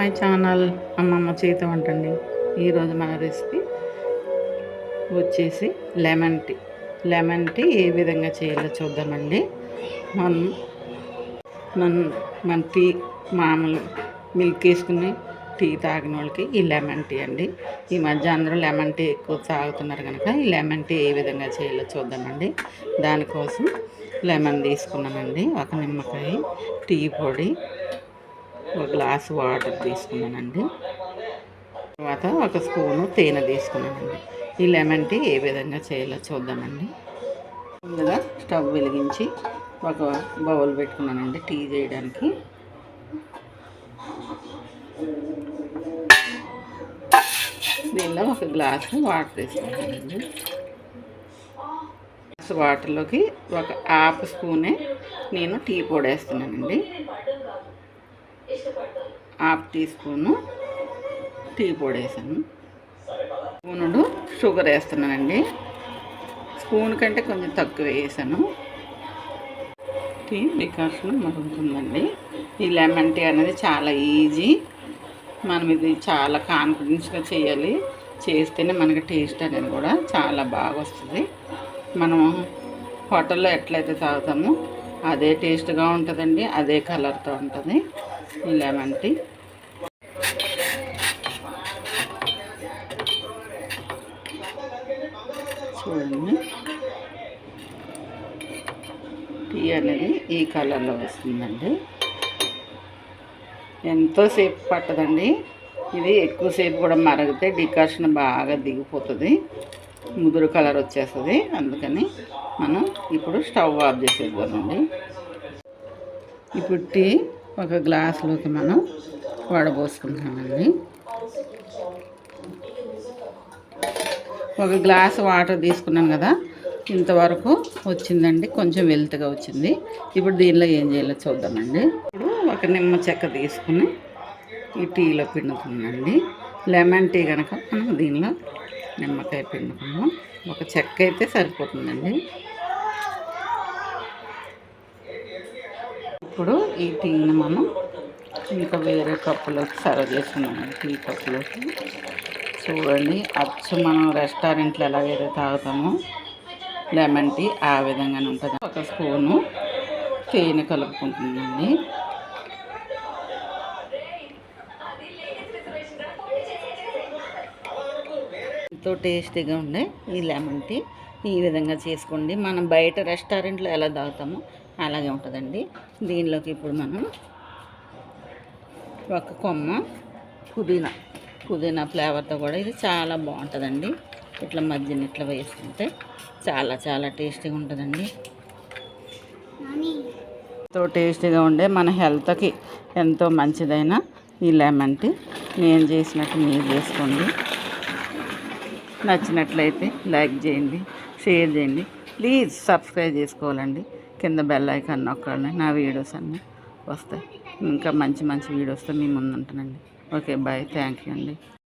My channel అమ్మమ్మ చేత వంటండి. ఈరోజు మన రెసిపీ వచ్చేసి లెమన్ టీ. లెమన్ టీ ఏ విధంగా చేయాలో చూద్దామండి. మనం మన మన టీ మామూలు మిల్క్ వేసుకుని టీ తాగిన వాళ్ళకి ఈ లెమన్ టీ అండి. ఈ మధ్య అందరూ లెమన్ టీ ఎక్కువ తాగుతున్నారు కనుక ఈ లెమన్ టీ ఏ విధంగా చేయాలో చూద్దామండి. దానికోసం లెమన్ తీసుకున్నానండి ఒక నిమ్మకాయ టీ పొడి ఒక గ్లాస్ వాటర్ తీసుకున్నానండి. తర్వాత ఒక స్పూను తేనె తీసుకున్నానండి. ఈ లెమన్ టీ ఏ విధంగా చేయాలో చూద్దామండి. ముందుగా స్టవ్ వెలిగించి ఒక బౌల్ పెట్టుకున్నానండి టీ చేయడానికి. దీనిలో ఒక గ్లాసు వాటర్ తీసుకున్నానండి. గ్లాస్ వాటర్లోకి ఒక హాఫ్ స్పూనే నేను టీ పొడి వేస్తున్నానండి. హాఫ్ టీ స్పూను టీ పొడి వేసాను. స్పూనుడు షుగర్ వేస్తున్నానండి. స్పూన్ కంటే కొంచెం తక్కువ వేసాను. టీ డికాషన్ మరుగుతుందండి. ఈ లెమన్ టీ అనేది చాలా ఈజీ. మనం ఇది చాలా కాన్ఫిడెన్స్గా చేయాలి. చేస్తేనే మనకి టేస్ట్ అనేది కూడా చాలా బాగా వస్తుంది. మనం హోటల్లో ఎట్లయితే తాగుతామో అదే టేస్ట్గా ఉంటుందండి అదే కలర్తో ఉంటుంది ఈ లెమన్ టీ. చూడండి టీ అనేది ఈ కలర్లో వస్తుందండి. ఎంతోసేపు పట్టదండి. ఇది ఎక్కువసేపు కూడా మరగితే డికాషన్ బాగా దిగిపోతుంది. ముదురు కలర్ వచ్చేస్తుంది. అందుకని మనం ఇప్పుడు స్టవ్ ఆఫ్ చేసేద్దామండి. ఇప్పుడు టీ ఒక గ్లాసులోకి మనం వడబోసుకుంటామండి ఒక గ్లాస్ వాటర్ తీసుకున్నాను కదా ఇంతవరకు వచ్చిందండి కొంచెం వెల్త్గా వచ్చింది. ఇప్పుడు దీనిలో ఏం చేయాలో చూద్దామండి. ఇప్పుడు ఒక నిమ్మ చెక్క తీసుకుని ఈ టీలో పిండుతుందండి లెమన్ టీ కనుక మనం దీనిలో నిమ్మకాయ పిండుకున్నాము. ఒక చెక్క అయితే సరిపోతుందండి. ఇప్పుడు ఈ టీని మనం ఇంకా వేరే కప్పులోకి సర్వ్ చేస్తున్నాం టీ కప్పులోకి చూడండి. అచ్చు మనం రెస్టారెంట్లో ఎలాగైతే తాగుతామో లెమన్ టీ ఆ విధంగానే ఉంటుంది. ఒక స్పూను తేనె కలుపుకుంటుందండి ఎంతో టేస్టీగా ఉండే ఈ లెమన్ టీ. ఈ విధంగా చేసుకోండి. మనం బయట రెస్టారెంట్లో ఎలా తాగుతామో అలాగే ఉంటుందండి. దీనిలోకి ఇప్పుడు మనం ఒక కొమ్మ పుదీనా పుదీనా ఫ్లేవర్తో కూడా ఇది చాలా బాగుంటుందండి. ఇట్లా మధ్యన ఇట్లా వేసుకుంటే చాలా చాలా టేస్టీగా ఉంటుందండి. ఎంతో టేస్టీగా ఉండే మన హెల్త్కి ఎంతో మంచిదైన ఈ లెమన్ టీ నేను చేసినట్టు మీరు చేసుకోండి. నచ్చినట్లయితే లైక్ చేయండి షేర్ చేయండి. ప్లీజ్ సబ్స్క్రైబ్ చేసుకోవాలండి. కింద బెల్ ఐకాన్ నొక్కాలని నా వీడియోస్ అన్నీ వస్తాయి. ఇంకా మంచి మంచి వీడియోస్తో మీ ముందు ఉంటానండి ఓకే బాయ్ థ్యాంక్ యూ అండి